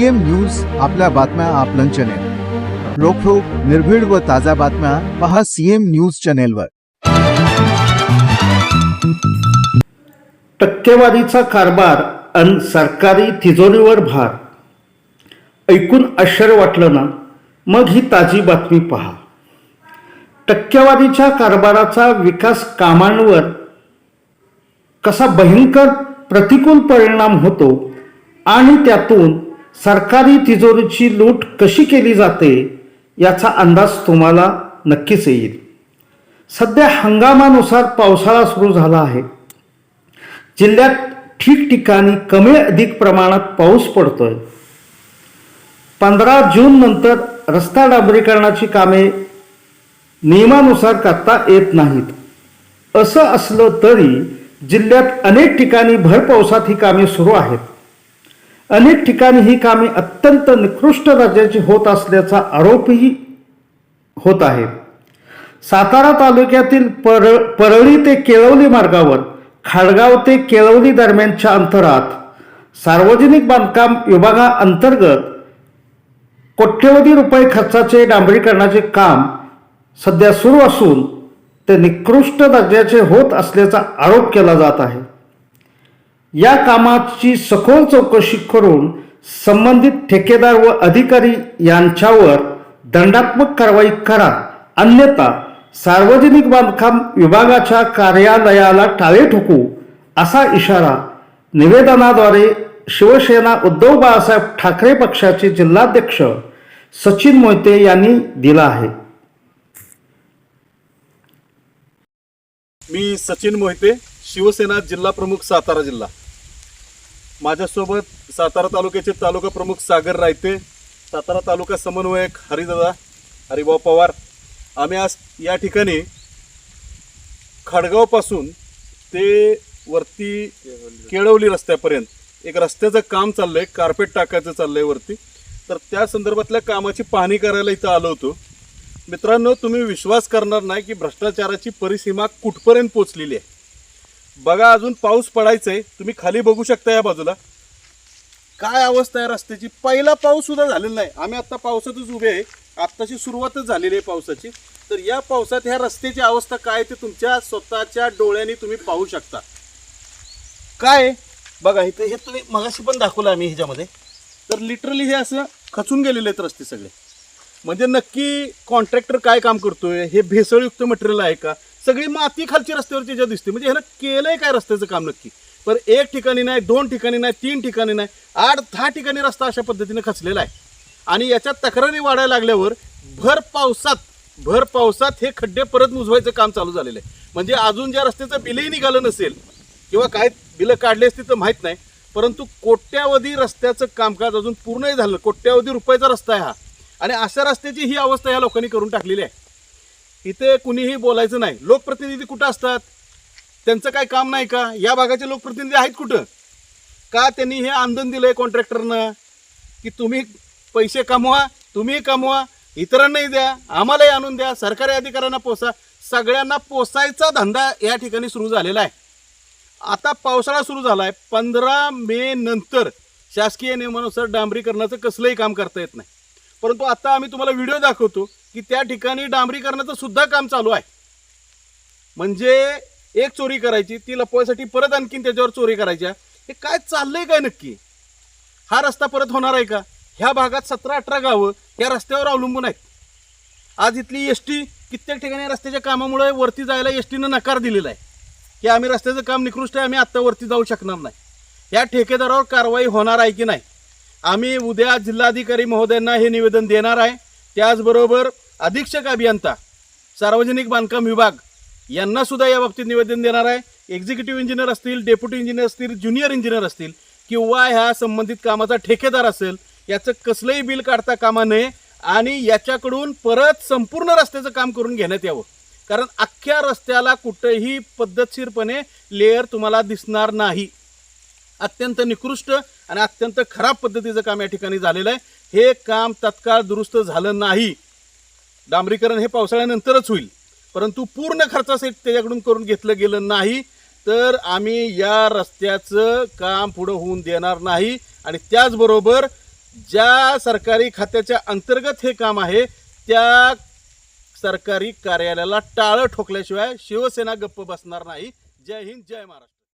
CM news आपल्या बातम्या आपलं चॅनेल रोखोक निर्भीड व ताज्या बातम्या पहा सीएम न्यूज चॅनेलवर टक्केवारीचा कारभार अन सरकारी तिजोरीवर भार. ऐकून आश्चर्य वाटलं ना? मग ही ताजी बातमी पहा. टक्केवारीच्या कारभाराचा विकास कामांवर कसा भयंकर प्रतिकूल परिणाम होतो आणि त्यातून सरकारी तिजोरीची लूट कशी केली जाते याचा अंदाज तुम्हाला नक्कीच येईल. सध्या हंगामानुसार पावसाळा सुरू झाला आहे. जिल्ह्यात ठिकठिकाणी कमी अधिक प्रमाणात पाऊस पडतोय. पंधरा जून नंतर रस्ता डांबरीकरणाची कामे नियमानुसार करता येत नाहीत. असं असलं तरी जिल्ह्यात अनेक ठिकाणी भर पावसात ही कामे सुरू आहेत. अनेक ठिकाणी ही कामे अत्यंत निकृष्ट दर्जाची होत असल्याचा आरोपही होत आहे. सातारा तालुक्यातील पर परळी ते केळवली मार्गावर खाडगाव ते केळवली दरम्यानच्या अंतरात सार्वजनिक बांधकाम विभागाअंतर्गत कोट्यवधी रुपये खर्चाचे डांबरीकरणाचे काम सध्या सुरू असून ते निकृष्ट दर्जाचे होत असल्याचा आरोप केला जात आहे. या कामाची सखोल चौकशी करून संबंधित ठेकेदार व अधिकारी यांच्यावर दंडात्मक कारवाई करा. अन्यथा सार्वजनिक बांधकाम विभागाच्या कार्यालयाला टाळे ठोकू असा इशारा निवेदनाद्वारे शिवसेना उद्धव बाळासाहेब ठाकरे पक्षाचे जिल्हाध्यक्ष सचिन मोहिते यांनी दिला आहे. मी सचिन मोहिते शिवसेना जिल्हा प्रमुख सातारा जिल्हा. माझ्यासोबत सातारा तालुक्याचे तालुका प्रमुख सागर रायते सातारा तालुका समन्वयक हरिदादा हरिभाऊ पवार. आम्ही आज या ठिकाणी खडगावपासून ते वरती केळवली रस्त्यापर्यंत एक रस्त्याचं काम चाललंय कार्पेट टाकायचं चाललंय वरती. तर त्या संदर्भातल्या कामाची पाहणी करायला इथं आलो होतो. मित्रांनो तुम्ही विश्वास करणार नाही की भ्रष्टाचाराची परिसीमा कुठपर्यंत पोचलेली आहे. बघा अजून पाऊस पडायचंय. आहे तुम्ही खाली बघू शकता या बाजूला. काय अवस्था आहे रस्त्याची? पहिला पाऊस सुद्धा झालेला नाही. आम्ही आता पावसातच उभे आहे. आत्ताची सुरुवातच झालेली आहे पावसाची. तर या पावसात ह्या रस्त्याची अवस्था काय आहे ते तुमच्या स्वतःच्या डोळ्यांनी तुम्ही पाहू शकता. काय बघा इथे हे तुम्ही मगाशी पण दाखवलं आम्ही ह्याच्यामध्ये. तर लिटरली हे असं खचून गेलेले आहेत रस्ते सगळे. म्हणजे नक्की कॉन्ट्रॅक्टर काय काम करतोय? हे भेसळयुक्त मटेरियल आहे का? सगळी माती खालची रस्त्यावरची ज्या दिसते म्हणजे ह्यानं केलंय काय रस्त्याचं काम नक्की? पण एक ठिकाणी नाही दोन ठिकाणी नाही तीन ठिकाणी नाही आठ दहा ठिकाणी रस्ता अशा पद्धतीने खचलेला आहे. आणि याच्यात तक्रारी वाढायला लागल्यावर भर पावसात भर पावसात हे खड्डे परत मुजवायचं काम चालू झालेलं आहे. म्हणजे अजून ज्या रस्त्याचं बिलही निघालं नसेल किंवा काय बिलं काढले असतील तर माहीत नाही परंतु कोट्यावधी रस्त्याचं कामकाज अजून पूर्णही झालं कोट्यावधी रुपयाचा रस्ता आहे हा. आणि अशा रस्त्याची ही अवस्था या लोकांनी करून टाकलेली आहे. इथे कुणीही बोलायचं नाही. लोकप्रतिनिधी कुठं असतात? त्यांचं काय काम नाही का? या भागाचे लोकप्रतिनिधी आहेत कुठं? का त्यांनी हे आंदोलन दिलंय कॉन्ट्रॅक्टरनं की तुम्ही पैसे कमवा तुम्ही कमवा इतरांनाही द्या आम्हालाही आणून द्या सरकारी अधिकाऱ्यांना पोसा. सगळ्यांना पोसायचा धंदा या ठिकाणी सुरू झालेला आहे. आता पावसाळा सुरू झाला आहे पंधरा मे नंतर शासकीय नियमानुसार डांबरीकरणाचं कसलंही काम करता येत नाही. परंतु आता आम्ही तुम्हाला व्हिडिओ दाखवतो. की त्या ठिकाणी डांबरीकरणाचं सुद्धा काम चालू आहे. म्हणजे एक चोरी करायची ती लपवायसाठी परत आणखीन त्याच्यावर चोरी करायच्या. हे काय चाललंय काय नक्की? हा रस्ता परत होणार आहे का? ह्या भागात सतरा अठरा गावं या रस्त्यावर अवलंबून आहेत. आज इथली एस टी कित्येक ठिकाणी रस्त्याच्या कामामुळे वरती जायला एस टीनं नकार दिलेला आहे. की आम्ही रस्त्याचं काम निकृष्ट आहे आम्ही आत्ता वरती जाऊ शकणार नाही. या ठेकेदारावर कारवाई होणार आहे की नाही? आम्ही उद्या जिल्हाधिकारी महोदयांना हे निवेदन देणार आहे. त्याचबरोबर अधीक्षक अभियंता सार्वजनिक बांधकाम विभाग यांना सुद्धा या बाबतीत निवेदन देणार आहे. एक्झिक्युटिव्ह इंजिनियर असतील डेप्युटी इंजिनियर असतील ज्युनियर इंजिनियर असतील किंवा ह्या संबंधित कामाचा ठेकेदार असेल याचं कसलंही बिल काढता कामा नये आणि याच्याकडून परत संपूर्ण रस्त्याचं काम करून घेण्यात यावं. कारण अख्ख्या रस्त्याला कुठंही पद्धतशीरपणे लेअर तुम्हाला दिसणार नाही. अत्यंत निकृष्ट आणि अत्यंत खराब पद्धतीचं काम या ठिकाणी झालेलं आहे. हे काम तत्काळ दुरुस्त झालं नाही. डांबरीकरण हे पावसाळ्यानंतरच होईल. परंतु पूर्ण खर्चासहित त्याच्याकडून करून घेतलं गेलं नाही तर आम्ही या रस्त्याचं काम पुढं होऊन देणार नाही. आणि त्याचबरोबर ज्या सरकारी खात्याच्या अंतर्गत हे काम आहे त्या सरकारी कार्यालयाला टाळं ठोकल्याशिवाय शिवसेना गप्प बसणार नाही. जय हिंद जय महाराष्ट्र.